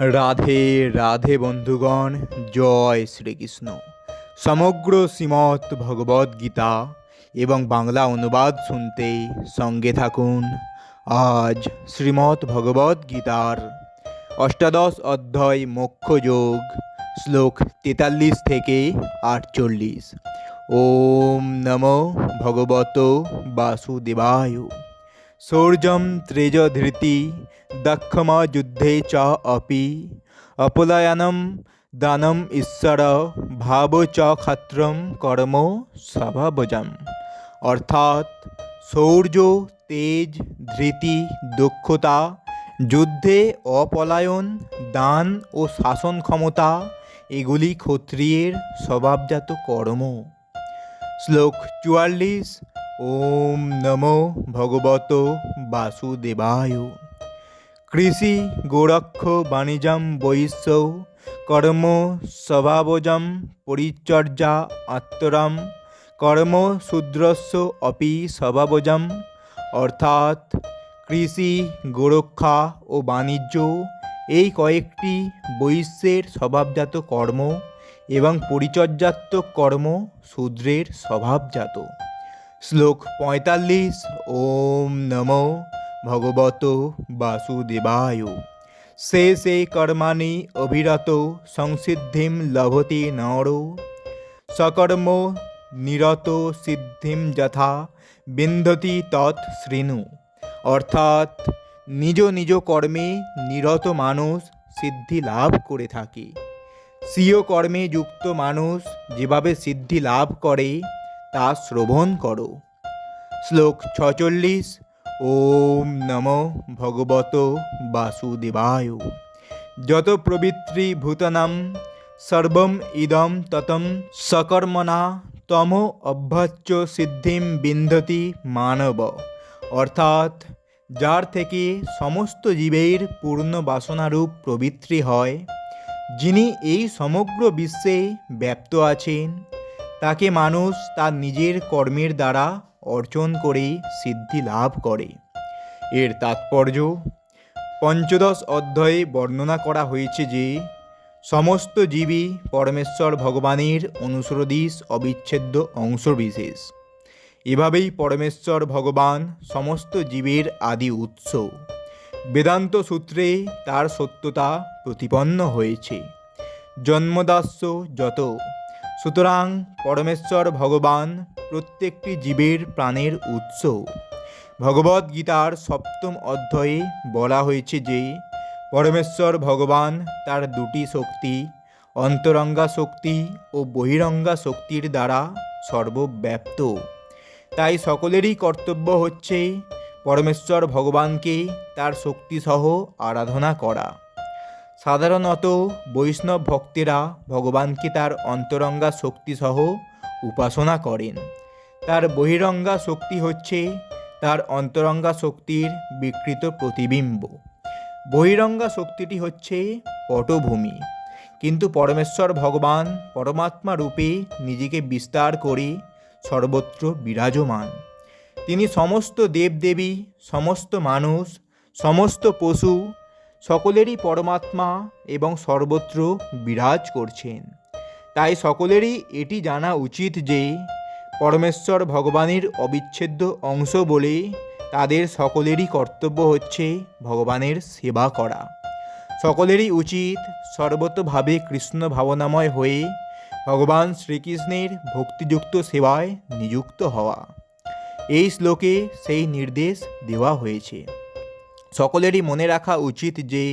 রাধে রাধে বন্ধুগণ, জয় শ্রীকৃষ্ণ। সমগ্র শ্রীমৎ ভগবদ্ গীতা এবং বাংলা অনুবাদ শুনতে সঙ্গে থাকুন। আজ শ্রীমৎ ভগবদ্ গীতার অষ্টাদশ অধ্যায় মোক্ষযোগ, শ্লোক তেতাল্লিশ থেকে আটচল্লিশ। ওম নমো ভগবত বাসুদেবায়। শৌর্যম ত্রেজধৃতি দক্ষমা যুদ্ধে চ অপি। অপলায়নম দানম ঈশ্বর ভাব চ ক্ষত্রম কর্ম স্বভাবজম। অর্থাৎ শৌর্য তেজ, ধৃতি দক্ষতা যুদ্ধে অপলায়ন, দান ও শাসন ক্ষমতা, এগুলি ক্ষত্রিয়ের স্বভাবজাত কর্ম। শ্লোক চুয়াল্লিশ ওম নমো ভগবত বাসুদেবায়। কৃষি গোরক্ষ বাণিজ্যম বৈশ্য কর্ম স্বভাবজম পরিচর্যা আত্মরাম কর্ম শূদ্রস্য অপি স্বভাবজম। অর্থাৎ কৃষি গোরক্ষা ও বাণিজ্য এই কয়েকটি বৈশ্যের স্বভাবজাত কর্ম এবং পরিচর্যাত্মক কর্ম শূদ্রের স্বভাবজাত। শ্লোক পঁয়তাল্লিশ ওম নমো ভগবত বাসুদেবায়। সে সে কর্মাণি অভিরত সংসিদ্ধিম লভতি নর। সকর্ম নিরত সিদ্ধিম যথা বিন্ধতি তৎ শৃণু অর্থাৎ নিজ নিজ কর্মে নিরত মানুষ সিদ্ধি লাভ করে থাকে। স্বীয় কর্মে যুক্ত মানুষ যেভাবে সিদ্ধি লাভ করে তা শ্রবণ করো। শ্লোক ছচল্লিশ, ওম নম ভগবত বাসুদেবায়। যত প্রবৃত্তি ভূতনাম, সর্বম ইদম ততম সকর্মণা, তম অভ্যচ্চ সিদ্ধিম বিন্ধতি মানব। অর্থাৎ যার থেকে সমস্ত জীবের পূর্ণ বাসনারূপ প্রবৃত্তি হয়, যিনি এই সমগ্র বিশ্বে ব্যপ্ত আছেন তাকে মানুষ তার নিজের কর্মের দ্বারা অর্জন করে সিদ্ধি লাভ করে। এর তাৎপর্য, পঞ্চদশ অধ্যায়ে বর্ণনা করা হয়েছে যে, সমস্ত জীবই পরমেশ্বর ভগবানের অনুসরদিস অবিচ্ছেদ্য অংশবিশেষ। এভাবেই পরমেশ্বর ভগবান সমস্ত জীবের আদি উৎস। বেদান্ত সূত্রে তার সত্যতা প্রতিপন্ন হয়েছে। জন্মদাস্য যত সুতরাং পরমেশ্বর ভগবান প্রত্যেকটি জীবের প্রাণের উৎস। ভগবদ গীতার সপ্তম অধ্যায়ে বলা হয়েছে যে, পরমেশ্বর ভগবান তার দুটি শক্তি, অন্তরঙ্গা শক্তি ও বহিরঙ্গা শক্তির দ্বারা সর্বব্যাপ্ত। তাই সকলেরই কর্তব্য হচ্ছে পরমেশ্বর ভগবানকে তার শক্তিসহ আরাধনা করা। সাধারণত বৈষ্ণব ভক্তেরা ভগবানকে তার অন্তরঙ্গা শক্তিসহ উপাসনা করেন। তার বহিরঙ্গা শক্তি হচ্ছে তার অন্তরঙ্গা শক্তির বিকৃত প্রতিবিম্ব। বহিরঙ্গা শক্তিটি হচ্ছে পটভূমি। কিন্তু পরমেশ্বর ভগবান পরমাত্মা রূপে নিজেকে বিস্তার করে সর্বত্র বিরাজমান। তিনি সমস্ত দেবদেবী, সমস্ত মানুষ, সমস্ত পশু সকলেরই পরমাত্মা এবং সর্বত্র বিরাজ করছেন। তাই সকলেরই এটি জানা উচিত যে, পরমেশ্বর ভগবানের অবিচ্ছেদ্য অংশ বলে তাদের সকলেরই কর্তব্য হচ্ছে ভগবানের সেবা করা। সকলেরই উচিত সর্বতভাবে কৃষ্ণ ভাবনাময় হয়ে ভগবান শ্রীকৃষ্ণের ভক্তিযুক্ত সেবায় নিযুক্ত হওয়া। এই শ্লোকে সেই নির্দেশ দেওয়া হয়েছে। সকলেরই মনে রাখা উচিত যে,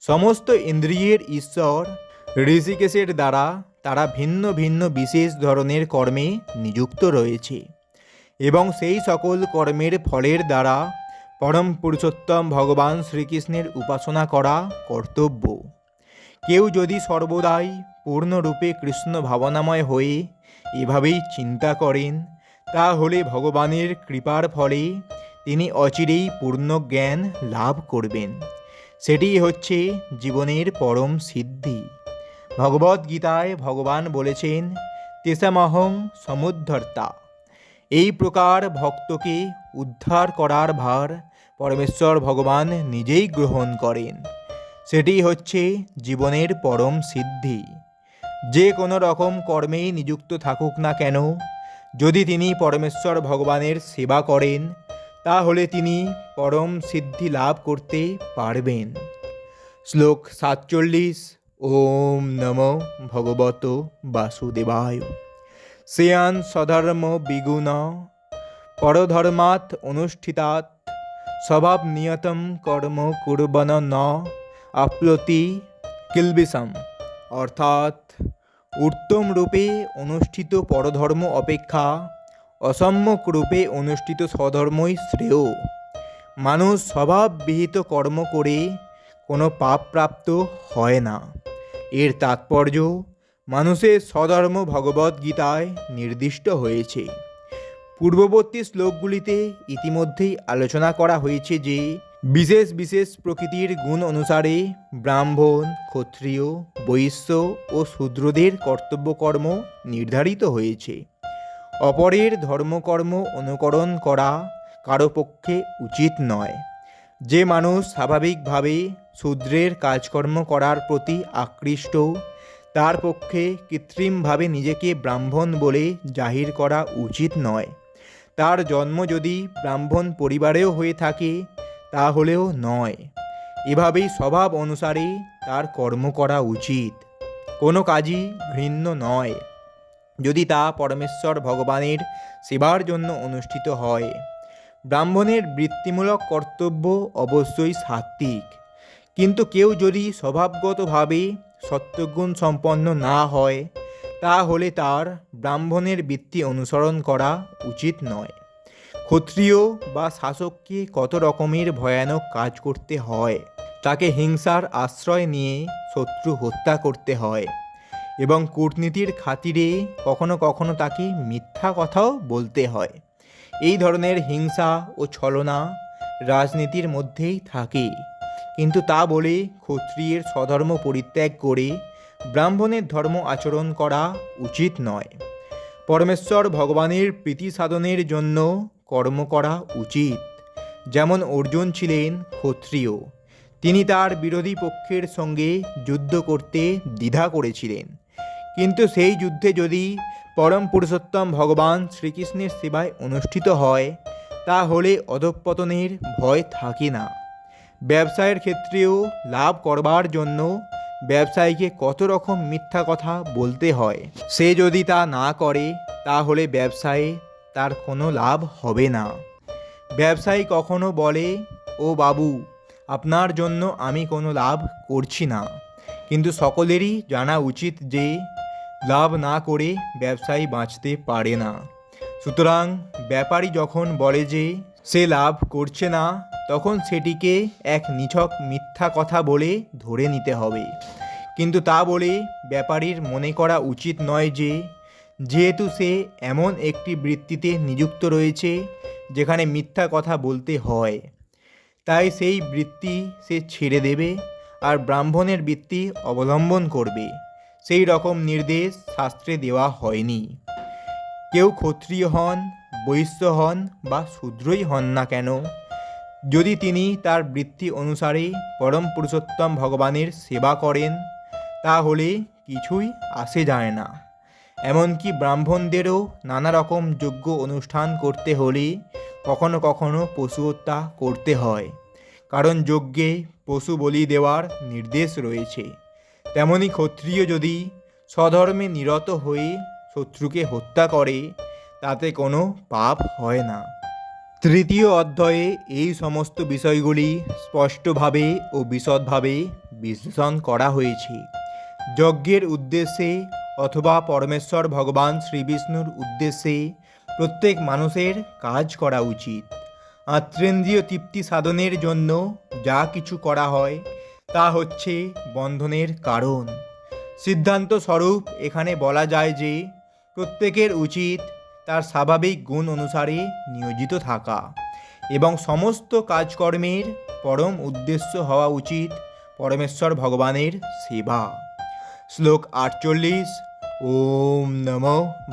সমস্ত ইন্দ্রিয়ের ঈশ্বর ঋষিকেশের দ্বারা তারা ভিন্ন ভিন্ন বিশেষ ধরনের কর্মে নিযুক্ত রয়েছে এবং সেই সকল কর্মের ফলের দ্বারা পরম পুরুষোত্তম ভগবান শ্রীকৃষ্ণের উপাসনা করা কর্তব্য। কেউ যদি সর্বদাই পূর্ণরূপে কৃষ্ণ ভাবনাময় হয়ে এভাবেই চিন্তা করেন, তাহলে ভগবানের কৃপার ফলে তিনি অচিরেই পূর্ণ জ্ঞান লাভ করবেন। সেটি হচ্ছে জীবনের পরম সিদ্ধি। ভগবদ্গীতায় ভগবান বলেছেন তেসামহং সমুদ্ধর্তা। এই প্রকার ভক্তকে উদ্ধার করার ভার পরমেশ্বর ভগবান নিজেই গ্রহণ করেন। সেটি হচ্ছে জীবনের পরম সিদ্ধি। যে কোনো রকম কর্মেই নিযুক্ত থাকুক না কেন, যদি তিনি পরমেশ্বর ভগবানের সেবা করেন তাহলে তিনি পরম সিদ্ধি লাভ করতে পারবেন। শ্লোক সাতচল্লিশ, ওম নম ভগবত বাসুদেবায়। শ্রেয়ান সধর্ম বিগুণ, পরধর্মাৎ অনুষ্ঠিতাৎ, স্বভাব নিয়তম কর্ম কুর্বন ন, আপ্লতি কিলবিষম। অর্থাৎ, উত্তম রূপে অনুষ্ঠিত পরধর্ম অপেক্ষা অসম্যক রূপে অনুষ্ঠিত স্বধর্মই শ্রেয়। মানুষ স্বভাববিহিত কর্ম করে কোনো পাপ প্রাপ্ত হয় না। এর তাৎপর্য, মানুষের স্বধর্ম ভগবদ্গীতায় নির্দিষ্ট হয়েছে। পূর্ববর্তী শ্লোকগুলিতে ইতিমধ্যেই আলোচনা করা হয়েছে যে, বিশেষ বিশেষ প্রকৃতির গুণ অনুসারে ব্রাহ্মণ, ক্ষত্রিয়, বৈশ্য ও শূদ্রদের কর্তব্যকর্ম নির্ধারিত হয়েছে। অপরের ধর্মকর্ম অনুকরণ করা কারও পক্ষে উচিত নয়। যে মানুষ স্বাভাবিকভাবে শূদ্রের কাজকর্ম করার প্রতি আকৃষ্ট, তার পক্ষে কৃত্রিমভাবে নিজেকে ব্রাহ্মণ বলে জাহির করা উচিত নয়। তার জন্ম যদি ব্রাহ্মণ পরিবারেও হয়ে থাকে, তাহলেও নয়। এভাবেই স্বভাব অনুসারে তার কর্ম করা উচিত। কোনো কাজই ঘৃণ্য নয়। যদি তা পরমেশ্বর ভগবানের সেবার জন্য অনুষ্ঠিত হয়। ব্রাহ্মণের বৃত্তিমূলক কর্তব্য অবশ্যই সাত্ত্বিক। কিন্তু কেউ যদি স্বভাবগতভাবে সত্যগুণ সম্পন্ন না হয়, তাহলে তার ব্রাহ্মণের বৃত্তি অনুসরণ করা উচিত নয়। ক্ষত্রিয় বা শাসককে কত রকমের ভয়ানক কাজ করতে হয়, তাকে হিংসার আশ্রয় নিয়ে শত্রু হত্যা করতে হয়। এবং কূটনীতির খাতিরে কখনো কখনো তাকে মিথ্যা কথাও বলতে হয়। এই ধরনের হিংসা ও ছলনা রাজনীতির মধ্যেই থাকে। কিন্তু তা বলে ক্ষত্রিয়ের স্বধর্ম পরিত্যাগ করে ব্রাহ্মণের ধর্ম আচরণ করা উচিত নয়। পরমেশ্বর ভগবানের প্রীতি সাধনের জন্য কর্ম করা উচিত। যেমন অর্জুন ছিলেন ক্ষত্রিয়, তিনি তার বিরোধী পক্ষের সঙ্গে যুদ্ধ করতে দ্বিধা করেছিলেন। কিন্তু সেই যুদ্ধে যদি পরম পুরুষোত্তম ভগবান শ্রীকৃষ্ণের সেবায় অনুষ্ঠিত হয়, তাহলে অধঃপতনের ভয় থাকে না। ব্যবসায়ের ক্ষেত্রেও লাভ করবার জন্য ব্যবসায়ীকে কত রকম মিথ্যা কথা বলতে হয়, সে যদি তা না করে, তাহলে ব্যবসায়ে তার কোনো লাভ হবে না। ব্যবসায়ী কখনো বলে, ও বাবু, আপনার জন্য আমি কোনো লাভ করছি না। কিন্তু সকলেরই জানা উচিত যে লাভ না করে ব্যবসায়ী বাঁচতে পারে না। সুতরাং ব্যাপারী যখন বলে যে সে লাভ করছে না, তখন সেটিকে এক নিছক মিথ্যা কথা বলে ধরে নিতে হবে। কিন্তু তা বলে ব্যাপারীর মনে করা উচিত নয় যে, যেহেতু সে এমন একটি বৃত্তিতে নিযুক্ত রয়েছে, যেখানে মিথ্যা কথা বলতে হয়, তাই সেই বৃত্তি সে ছেড়ে দেবে আর ব্রাহ্মণের বৃত্তি অবলম্বন করবে। সেই রকম নির্দেশ শাস্ত্রে দেওয়া হয়নি। কেউ ক্ষত্রিয় হন, বৈশ্য হন বা শূদ্রই হন না কেন, যদি তিনি তার বৃত্তি অনুসারে পরম পুরুষোত্তম ভগবানের সেবা করেন, তাহলে কিছুই আসে যায় না। এমনকি ব্রাহ্মণদেরও নানা রকম যজ্ঞ অনুষ্ঠান করতে হলে কখনো কখনো পশু হত্যা করতে হয়, কারণ যজ্ঞে পশু বলি দেওয়ার নির্দেশ রয়েছে। তেমনি ক্ষত্রিয় যদি স্বধর্মে নিরত হয়ে শত্রুকে হত্যা করে, তাতে কোনো পাপ হয় না। তৃতীয় অধ্যায়ে এই সমস্ত বিষয়গুলি স্পষ্টভাবে ও বিশদভাবে বিশ্লেষণ করা হয়েছে। যজ্ঞের উদ্দেশ্যে অথবা পরমেশ্বর ভগবান শ্রীবিষ্ণুর উদ্দেশ্যে প্রত্যেক মানুষের কাজ করা উচিত। আত্রেন্দ্রিয় তৃপ্তি সাধনের জন্য যা কিছু করা হয় তা হচ্ছে বন্ধনের কারণ। সিদ্ধান্ত স্বরূপ এখানে বলা যায় যে, প্রত্যেকের উচিত তার স্বাভাবিক গুণ অনুসারে নিয়োজিত থাকা এবং সমস্ত কাজকর্মের পরম উদ্দেশ্য হওয়া উচিত পরমেশ্বর ভগবানের সেবা। শ্লোক আটচল্লিশ, ওম নম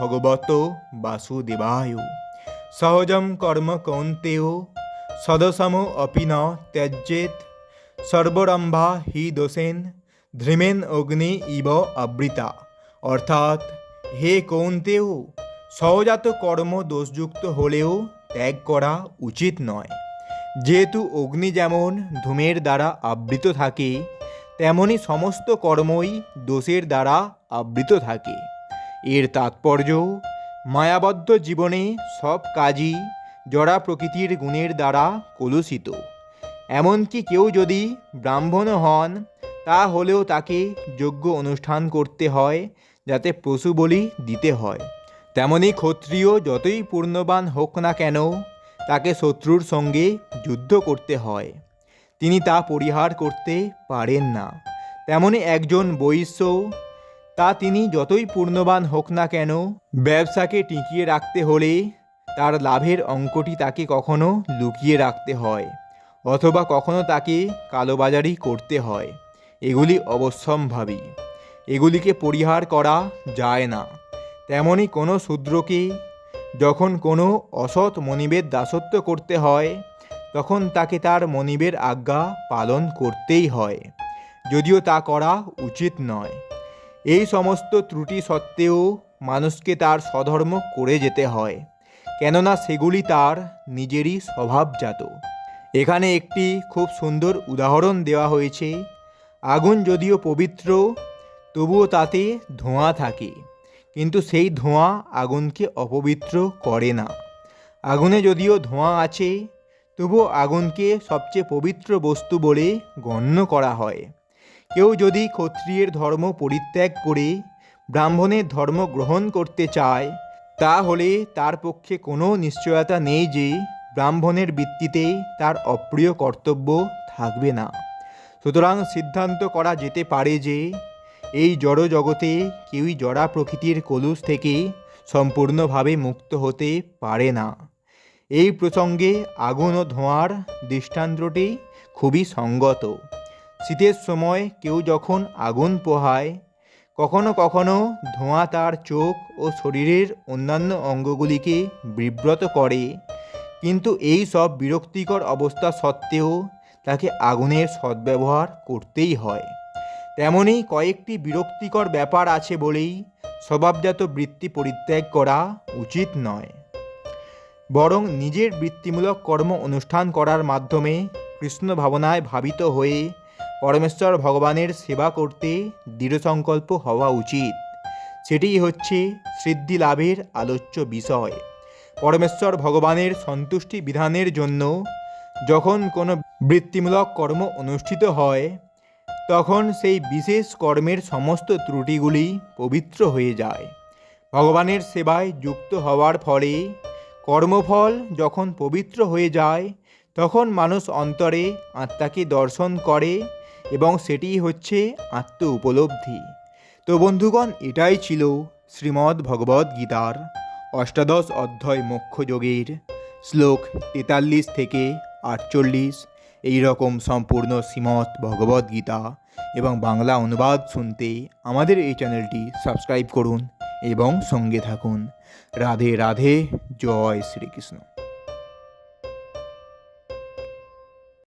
ভগবত বাসুদেবায়। সহজম কর্ম কৌন্তেয়, সদসম অপি ন ত্যাজ্যেত সর্বরম্ভা হি দোষেন ধ্রিমেন অগ্নি ইব আবৃতা। অর্থাৎ, হে কৌন্তেও সহজাত কর্ম দোষযুক্ত হলেও ত্যাগ করা উচিত নয়। যেহেতু অগ্নি যেমন ধূমের দ্বারা আবৃত থাকে, তেমনি সমস্ত কর্মই দোষের দ্বারা আবৃত থাকে। এর তাৎপর্য, মায়াবদ্ধ জীবনে সব কাজই জড়া প্রকৃতির গুণের দ্বারা কলুষিত। এমনকি কেউ যদি ব্রাহ্মণও হন তা হলেও তাকে যোগ্য অনুষ্ঠান করতে হয়, যাতে পশু বলি দিতে হয়। তেমনি ক্ষত্রিয় যতই পূর্ণবান হোক না কেন, তাকে শত্রুর সঙ্গে যুদ্ধ করতে হয়। তিনি তা পরিহার করতে পারেন না। তেমনি একজন বৈশ্য, তা তিনি যতই পূর্ণবান হোক না কেন, ব্যবসাকে টিকিয়ে রাখতে হলে তার লাভের অঙ্কটি তাকে কখনো লুকিয়ে রাখতে হয়। অথবা কখনো তাকে কালোবাজারি করতে হয়। এগুলি অবশ্যম্ভাবী। এগুলিকে পরিহার করা যায় না। তেমনি কোনো শূদ্রকে যখন কোনো অসৎ মনিবের দাসত্ব করতে হয়, তখন তাকে তার মনিবের আজ্ঞা পালন করতেই হয়, যদিও তা করা উচিত নয়। এই সমস্ত ত্রুটি সত্ত্বেও মানুষকে তার স্বধর্ম করে যেতে হয়, কেননা সেগুলি তার নিজেরই স্বভাবজাত। এখানে একটি খুব সুন্দর উদাহরণ দেওয়া হয়েছে। আগুন যদিও পবিত্র, তবুও তাতে ধোঁয়া থাকে। কিন্তু সেই ধোঁয়া আগুনকে অপবিত্র করে না। আগুনে যদিও ধোঁয়া আছে, তবুও আগুনকে সবচেয়ে পবিত্র বস্তু বলে গণ্য করা হয়। কেউ যদি ক্ষত্রিয়ের ধর্ম পরিত্যাগ করে, ব্রাহ্মণের ধর্ম গ্রহণ করতে চায়, তাহলে তার পক্ষে কোনো নিশ্চয়তা নেই যে ব্রাহ্মণের ভিত্তিতে তার অপ্রিয় কর্তব্য থাকবে না। সুতরাং সিদ্ধান্ত করা যেতে পারে যে, এই জড় জগতে কেউই জড়া প্রকৃতির কলুষ থেকে সম্পূর্ণভাবে মুক্ত হতে পারে না। এই প্রসঙ্গে আগুন ও ধোঁয়ার দৃষ্টান্তটি খুবই সঙ্গত। শীতের সময় কেউ যখন আগুন পোহায়, কখনো কখনো ধোঁয়া তার চোখ ও শরীরের অন্যান্য অঙ্গগুলিকে বিব্রত করে কিন্তু এই সব বিরক্তিকর অবস্থা সত্ত্বেও তাকে আগুনের সদ্ব্যবহার করতেই হয়। তেমনি কয়েকটি বিরক্তিকর ব্যাপার আছে বলেই স্বভাবজাত বৃত্তি পরিত্যাগ করা উচিত নয়। বরং নিজের বৃত্তিমূলক কর্ম অনুষ্ঠান করার মাধ্যমে কৃষ্ণ ভাবনায় ভাবিত হয়ে পরমেশ্বর ভগবানের সেবা করতে দৃঢ়সংকল্প হওয়া উচিত। সেটিই হচ্ছে সিদ্ধি লাভের আলোচ্য বিষয়। পরমেশ্বর ভগবানের সন্তুষ্টি বিধানের জন্য যখন কোনো বৃত্তিমূলক কর্ম অনুষ্ঠিত হয়, তখন সেই বিশেষ কর্মের সমস্ত ত্রুটিগুলি পবিত্র হয়ে যায়। ভগবানের সেবায় যুক্ত হওয়ার ফলে কর্মফল যখন পবিত্র হয়ে যায়, তখন মানুষ অন্তরে আত্মাকে দর্শন করে এবং সেটিই হচ্ছে আত্ম উপলব্ধি তো বন্ধুগণ, এটাই ছিল শ্রীমদ্ ভগবদ্ গীতার অষ্টাদশ অধ্যায় মোক্ষযোগের শ্লোক তেতাল্লিশ থেকে আটচল্লিশ। এই রকম সম্পূর্ণ শ্রীমৎ ভগবদ্গীতা এবং বাংলা অনুবাদ শুনতে আমাদের এই চ্যানেলটি সাবস্ক্রাইব করুন এবং সঙ্গে থাকুন। রাধে রাধে, জয় শ্রীকৃষ্ণ।